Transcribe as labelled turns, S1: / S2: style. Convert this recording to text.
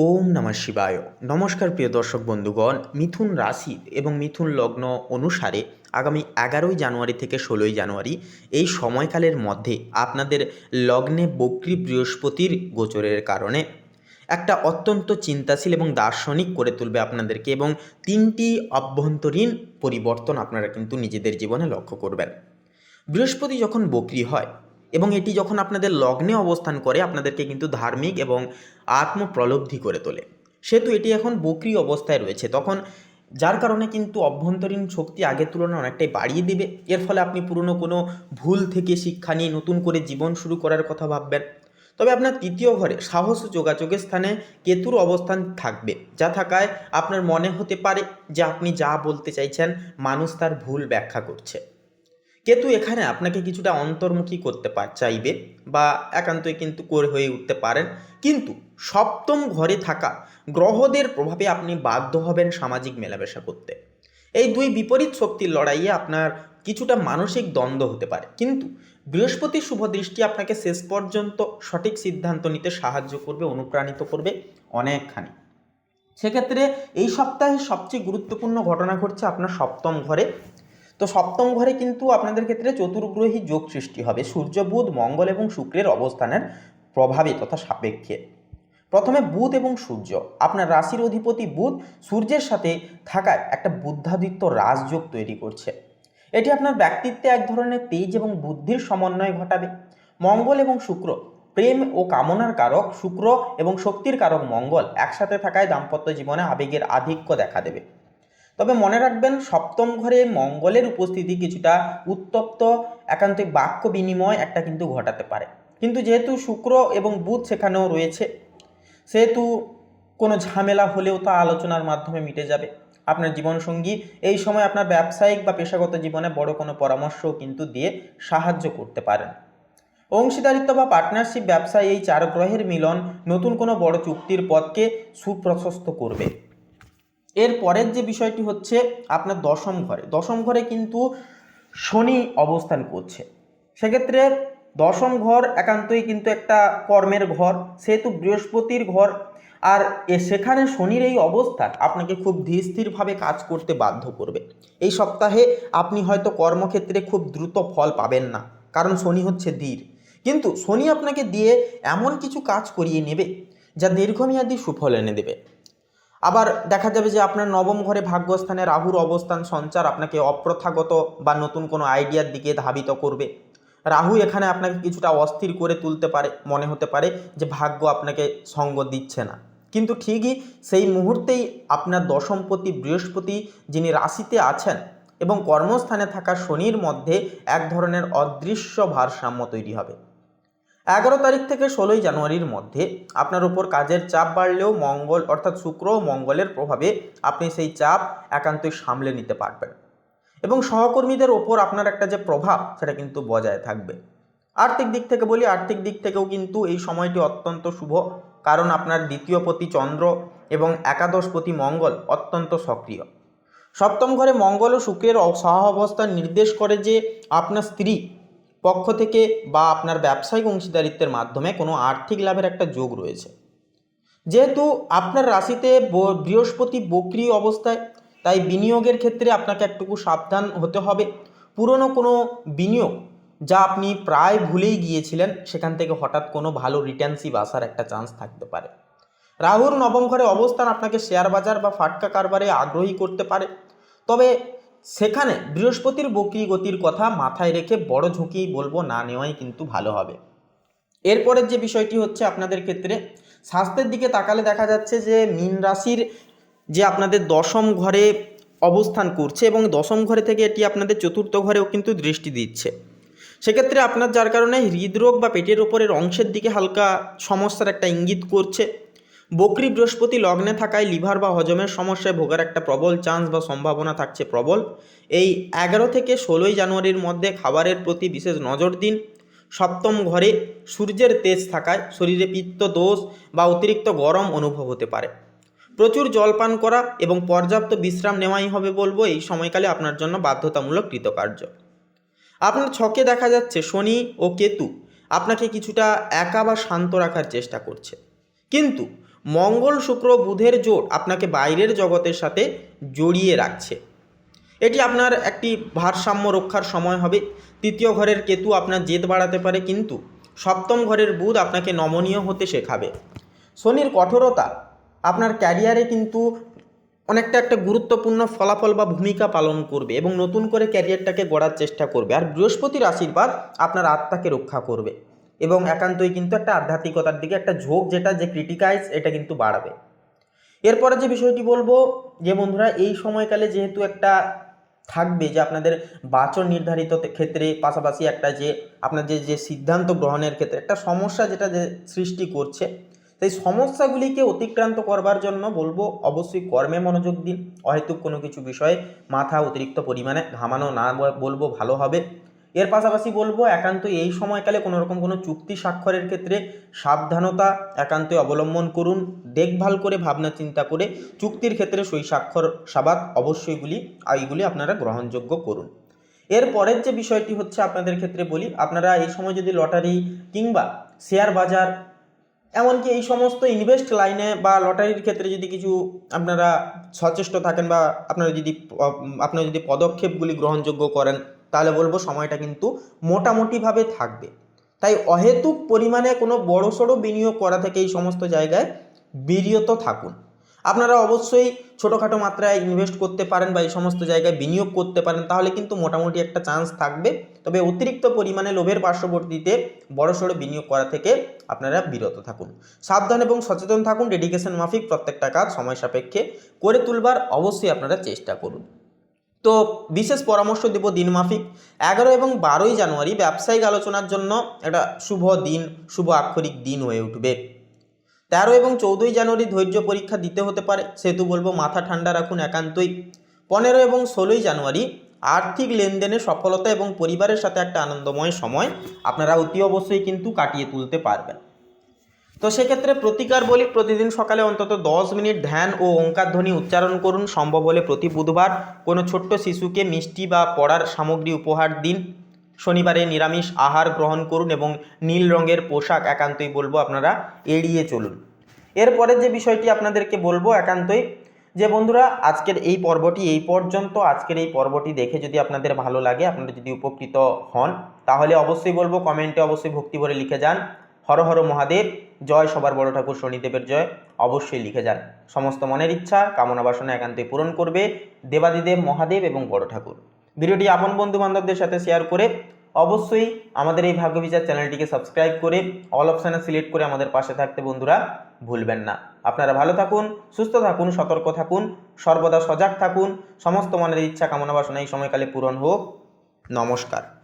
S1: ওম নমঃ শিবায়। নমস্কার প্রিয় দর্শক বন্ধুগণ, মিথুন রাশি এবং মিথুন লগ্ন অনুসারে আগামী এগারোই জানুয়ারি থেকে ষোলোই জানুয়ারি এই সময়কালের মধ্যে আপনাদের লগ্নে বক্রী বৃহস্পতির গোচরের কারণে একটা অত্যন্ত চিন্তাশীল এবং দার্শনিক করে তুলবে আপনাদেরকে এবং তিনটি অভ্যন্তরীণ পরিবর্তন আপনারা কিন্তু নিজেদের জীবনে লক্ষ্য করবেন। বৃহস্পতি যখন বক্রি হয় এবং এটি যখন আপনাদের লগ্নে অবস্থান করে, আপনাদেরকে কিন্তু ধার্মিক এবং আত্মপ্রলব্ধি করে তোলে। সেহেতু এটি এখন বক্রি অবস্থায় রয়েছে। তখন যার কারণে কিন্তু অভ্যন্তরীণ শক্তি আগের তুলনায় অনেকটাই বাড়িয়ে দিবে। এর ফলে আপনি পুরনো কোনো ভুল থেকে শিক্ষা নিয়ে নতুন করে জীবন শুরু করার কথা ভাববেন। তবে আপনার তৃতীয় ঘরে সাহস যোগাযোগের স্থানে কেতুর অবস্থান থাকবে, যা থাকায় আপনার মনে হতে পারে যে আপনি যা বলতে চাইছেন মানুষ তার ভুল ব্যাখ্যা করছে। কেতু এখানে? আপনাকে কিছুটা অন্তর্মুখী করতে পার চাইবে বা একান্তই কিন্তু করে হয়ে উঠতে পারেন। কিন্তু সপ্তম ঘরে থাকা গ্রহদের প্রভাবে আপনি বাধ্য হবেন সামাজিক মেলামেশা করতে। এই দুই বিপরীত শক্তির লড়াইয়ে আপনার কিছুটা মানসিক দ্বন্দ্ব হতে পারে। কিন্তু বৃহস্পতির শুভ দৃষ্টি আপনাকে শেষ পর্যন্ত সঠিক সিদ্ধান্ত নিতে সাহায্য করবে, অনুপ্রাণিত করবে অনেকখানি। সেক্ষেত্রে এই সপ্তাহে সবচেয়ে গুরুত্বপূর্ণ ঘটনা ঘটছে আপনার সপ্তম ঘরে তো সপ্তম ঘরে কিন্তু আপনাদের ক্ষেত্রে চতুর্গ্রহী যোগ সৃষ্টি হবে। সূর্য, বুধ, মঙ্গল এবং শুক্রের অবস্থানের প্রভাবে তথা সাপেক্ষে। প্রথমে বুধ এবং সূর্য। আপনার রাশির অধিপতি বুধ সূর্যের সাথে থাকায় একটা বুদ্ধাদিত্য রাজযোগ তৈরি করছে। এটি আপনার ব্যক্তিত্বে এক ধরনের তেজ এবং বুদ্ধির সমন্বয় ঘটাবে। মঙ্গল এবং শুক্র প্রেম ও কামনার কারক, শুক্র এবং শক্তির কারক মঙ্গল একসাথে থাকায় দাম্পত্য জীবনে আবেগের আধিক্য দেখা দেবে। তবে মনে রাখবেন, সপ্তম ঘরে মঙ্গলের উপস্থিতি কিছুটা উত্তপ্ত একান্তিক বাক্য বিনিময় একটা কিন্তু ঘটাতে পারে। কিন্তু যেহেতু শুক্র এবং বুধ সেখানেও রয়েছে, সেহেতু কোনো ঝামেলা হলেও তা আলোচনার মাধ্যমে মিটে যাবে। আপনার জীবনসঙ্গী এই সময় আপনার ব্যবসায়িক বা পেশাগত জীবনে বড় কোনো পরামর্শও কিন্তু দিয়ে সাহায্য করতে পারেন। অংশীদারিত্ব বা পার্টনারশিপ ব্যবসায় এই চার গ্রহের মিলন নতুন কোনো বড় চুক্তির পথকে সুপ্রশস্ত করবে। এর পরের যে বিষয়টি হচ্ছে আপনার দশম ঘরে। দশম ঘরে কিন্তু শনি অবস্থান করছে। সেক্ষেত্রে দশম ঘর একান্তই কিন্তু একটা কর্মের ঘর, সেহেতু বৃহস্পতির ঘর। আর এ সেখানে শনির এই অবস্থান আপনাকে খুব ধীর কাজ করতে বাধ্য করবে। এই সপ্তাহে আপনি হয়তো কর্মক্ষেত্রে খুব দ্রুত ফল পাবেন না, কারণ শনি হচ্ছে ধীর। কিন্তু শনি আপনাকে দিয়ে এমন কিছু কাজ করিয়ে নেবে, যা দীর্ঘমেয়াদী সুফল এনে দেবে। আবার দেখা যাবে যে আপনার নবম ঘরে ভাগ্যস্থানে রাহুর অবস্থান, সঞ্চার আপনাকে অপ্রথাগত বা নতুন কোনো আইডিয়ার দিকে ধাবিত করবে। রাহু এখানে আপনাকে কিছুটা অস্থির করে তুলতে পারে, মনে হতে পারে যে ভাগ্য আপনাকে সঙ্গ দিচ্ছে না। কিন্তু ঠিকই সেই মুহূর্তেই আপনার দশমপতি বৃহস্পতি যিনি রাশিতে আছেন এবং কর্মস্থানে থাকা শনির মধ্যে এক ধরনের অদৃশ্য ভারসাম্য তৈরি হবে। এগারো তারিখ থেকে ষোলোই জানুয়ারির মধ্যে আপনার উপর কাজের চাপ বাড়লেও মঙ্গল, অর্থাৎ শুক্র ও মঙ্গলের প্রভাবে আপনি সেই চাপ একান্তই সামলে নিতে পারবেন। এবং সহকর্মীদের ওপর আপনার একটা যে প্রভাব, সেটা কিন্তু বজায় থাকবে। আর্থিক দিক থেকে বলি, আর্থিক দিক থেকেও কিন্তু এই সময়টি অত্যন্ত শুভ, কারণ আপনার দ্বিতীয় পতি চন্দ্র এবং একাদশ পতি মঙ্গল অত্যন্ত সক্রিয়। সপ্তম ঘরে মঙ্গল ও শুক্রের সহ অবস্থান নির্দেশ করে যে আপনার স্ত্রী পক্ষ থেকে বা আপনার ব্যবসায়িক অংশীদারিত্বের মাধ্যমে কোনো আর্থিক লাভের একটা যোগ রয়েছে। যেহেতু আপনার রাশিতে বৃহস্পতি বক্রি অবস্থায়, তাই বিনিয়োগের ক্ষেত্রে আপনাকে একটুকু সাবধান হতে হবে। পুরনো কোনো বিনিয়োগ যা আপনি প্রায় ভুলেই গিয়েছিলেন, সেখান থেকে হঠাৎ কোনো ভালো রিটার্নশিপ আসার একটা চান্স থাকতে পারে। রাহুর নবম ঘরে অবস্থান আপনাকে শেয়ার বাজার বা ফাটকা কারবারে আগ্রহী করতে পারে। তবে সেখানে বৃহস্পতির বক্রি গতির কথা মাথায় রেখে বড় ঝুঁকি বলব না নেওয়াই কিন্তু ভালো হবে। এরপরের যে বিষয়টি হচ্ছে আপনাদের ক্ষেত্রে, স্বাস্থ্যের দিকে তাকালে দেখা যাচ্ছে যে মীন রাশির যে আপনাদের দশম ঘরে অবস্থান করছে এবং দশম ঘরে থেকে এটি আপনাদের চতুর্থ ঘরেও কিন্তু দৃষ্টি দিচ্ছে। সেক্ষেত্রে আপনার যার কারণে হৃদরোগ বা পেটের ওপরের অংশের দিকে হালকা সমস্যার একটা ইঙ্গিত করছে। বকরি বৃহস্পতি লগ্নে থাকায় লিভার বা হজমের সমস্যায় ভোগার একটা প্রবল চান্স বা সম্ভাবনা থাকছে প্রবল। এই এগারো থেকে ষোলোই জানুয়ারির মধ্যে খাবারের প্রতি বিশেষ নজর দিন। সপ্তম ঘরে সূর্যের তেজ থাকায় শরীরে পিত্ত দোষ বা অতিরিক্ত গরম অনুভব হতে পারে। প্রচুর জলপান করা এবং পর্যাপ্ত বিশ্রাম নেওয়াই হবে বলব এই সময়কালে আপনার জন্য বাধ্যতামূলক কৃতকার্য। আপনার ছকে দেখা যাচ্ছে শনি ও কেতু আপনাকে কিছুটা একা বা শান্ত রাখার চেষ্টা করছে। কিন্তু মঙ্গল, শুক্র, বুধের জোট আপনাকে বাইরের জগতের সাথে জড়িয়ে রাখছে। এটি আপনার একটি ভারসাম্য রক্ষার সময় হবে। তৃতীয় ঘরের কেতু আপনার জেদ বাড়াতে পারে, কিন্তু সপ্তম ঘরের বুধ আপনাকে নমনীয় হতে শেখাবে। শনির কঠোরতা আপনার ক্যারিয়ারে কিন্তু অনেকটা একটা গুরুত্বপূর্ণ ফলাফল বা ভূমিকা পালন করবে এবং নতুন করে ক্যারিয়ারটাকে গড়ার চেষ্টা করবে। আর বৃহস্পতির আশীর্বাদ আপনার আত্মাকে রক্ষা করবে। এবং একান্তই কিন্তু একটা আধ্যাত্মিকতার দিকে একটা ঝোঁক যেটা যে ক্রিটিকাইজ এটা কিন্তু বাড়াবে। এরপরে যে বিষয়টি বলব, যে বন্ধুরা, এই সময়কালে যেহেতু একটা থাকবে যে আপনাদের বাচন নির্ধারিত ক্ষেত্রে পাশাপাশি একটা যে আপনার যে যে সিদ্ধান্ত গ্রহণের ক্ষেত্রে একটা সমস্যা যেটা যে সৃষ্টি করছে, সেই সমস্যাগুলিকে অতিক্রান্ত করবার জন্য বলব, অবশ্যই কর্মে মনোযোগ দিন। অহেতুক কোনো কিছু বিষয়ে মাথা অতিরিক্ত পরিমাণে ঘামানো না বলব, ভালো হবে। এর পাশাপাশি বলব, একান্ত এই সময়কালে কোনো রকম কোনো চুক্তি স্বাক্ষরের ক্ষেত্রে সাবধানতা একান্তই অবলম্বন করুন, দেখভাল করে, ভাবনা চিন্তা করে চুক্তির ক্ষেত্রে সই স্বাক্ষর সাবাক অবশ্যইগুলি এইগুলি আপনারা গ্রহণযোগ্য করুন। এর পরের যে বিষয়টি হচ্ছে আপনাদের ক্ষেত্রে বলি, আপনারা এই সময় যদি লটারি কিংবা শেয়ার বাজার, এমনকি এই সমস্ত ইনভেস্ট লাইনে বা লটারির ক্ষেত্রে যদি কিছু আপনারা সচেষ্ট থাকেন বা আপনারা যদি আপনারা যদি পদক্ষেপগুলি গ্রহণযোগ্য করেন তাহলে বলব সময়টা কিন্তু মোটামুটিভাবে থাকবে। তাই অহেতুক পরিমাণে কোনো বড়সড় বিনিয়োগ করা থেকে এই সমস্ত জায়গায় বিরত থাকুন। আপনারা অবশ্যই ছোটোখাটো মাত্রায় ইনভেস্ট করতে পারেন বা এই সমস্ত জায়গায় বিনিয়োগ করতে পারেন, তাহলে কিন্তু মোটামুটি একটা চান্স থাকবে। তবে অতিরিক্ত পরিমাণে লোভের পার্শ্ববর্তীতে বড়সড় বিনিয়োগ করা থেকে আপনারা বিরত থাকুন। সাবধান এবং সচেতন থাকুন ডেডিকেশন মাফিক প্রত্যেকটা কাজ সময় সাপেক্ষে করে তুলবার অবশ্যই আপনারা চেষ্টা করুন। তো বিশেষ পরামর্শ দেব দিন মাফিক। এগারো এবং বারোই জানুয়ারি ব্যবসায়িক আলোচনার জন্য একটা শুভ দিন, শুভ আক্ষরিক দিন হয়ে উঠবে। তেরো এবং চৌদ্দই জানুয়ারি ধৈর্য পরীক্ষা দিতে হতে পারে, সেহেতু বলব মাথা ঠান্ডা রাখুন একান্তই। পনেরো এবং ষোলোই জানুয়ারি আর্থিক লেনদেনে সফলতা এবং পরিবারের সাথে একটা আনন্দময় সময় আপনারা অতি অবশ্যই কিন্তু কাটিয়ে তুলতে পারবেন। তো সেক্ষেত্রে প্রতিকার বলি প্রতিদিন সকালে অন্তত দশ মিনিট ধ্যান ও ওঙ্কার ধ্বনি উচ্চারণ করুন। সম্ভব হলে প্রতি বুধবার কোনো ছোট্ট শিশুকে মিষ্টি বা পড়ার সামগ্রী উপহার দিন। শনিবারে নিরামিষ আহার গ্রহণ করুন এবং নীল রঙের পোশাক একান্তই বলব আপনারা এড়িয়ে চলুন। এরপরে যে বিষয়টি আপনাদেরকে বলব একান্তই, যে বন্ধুরা আজকের এই পর্বটি এই পর্যন্ত। আজকের এই পর্বটি দেখে যদি আপনাদের ভালো লাগে, আপনারা যদি উপকৃত হন, তাহলে অবশ্যই বলব কমেন্টে অবশ্যই ভক্তি ভরে লিখে যান। হর হর মহাদেব। জয় সবার বড় ঠাকুর শনিদেবের জয়, অবশ্যই লিখে যান। সমস্ত মনের ইচ্ছা, কামনা বাসনা একান্তই পূরণ করবে দেবাদিদেব, মহাদেব এবং বড় ঠাকুর। ভিডিওটি আপন বন্ধু বান্ধবদের সাথে শেয়ার করে অবশ্যই আমাদের এই ভাগ্যবিচার চ্যানেলটিকে সাবস্ক্রাইব করে অল অপশানে সিলেক্ট করে আমাদের পাশে থাকতে বন্ধুরা ভুলবেন না। আপনারা ভালো থাকুন, সুস্থ থাকুন, সতর্ক থাকুন, সর্বদা সজাগ থাকুন, সমস্ত মনের ইচ্ছা, কামনা বাসনা এই সময়কালে পূরণ হোক। নমস্কার।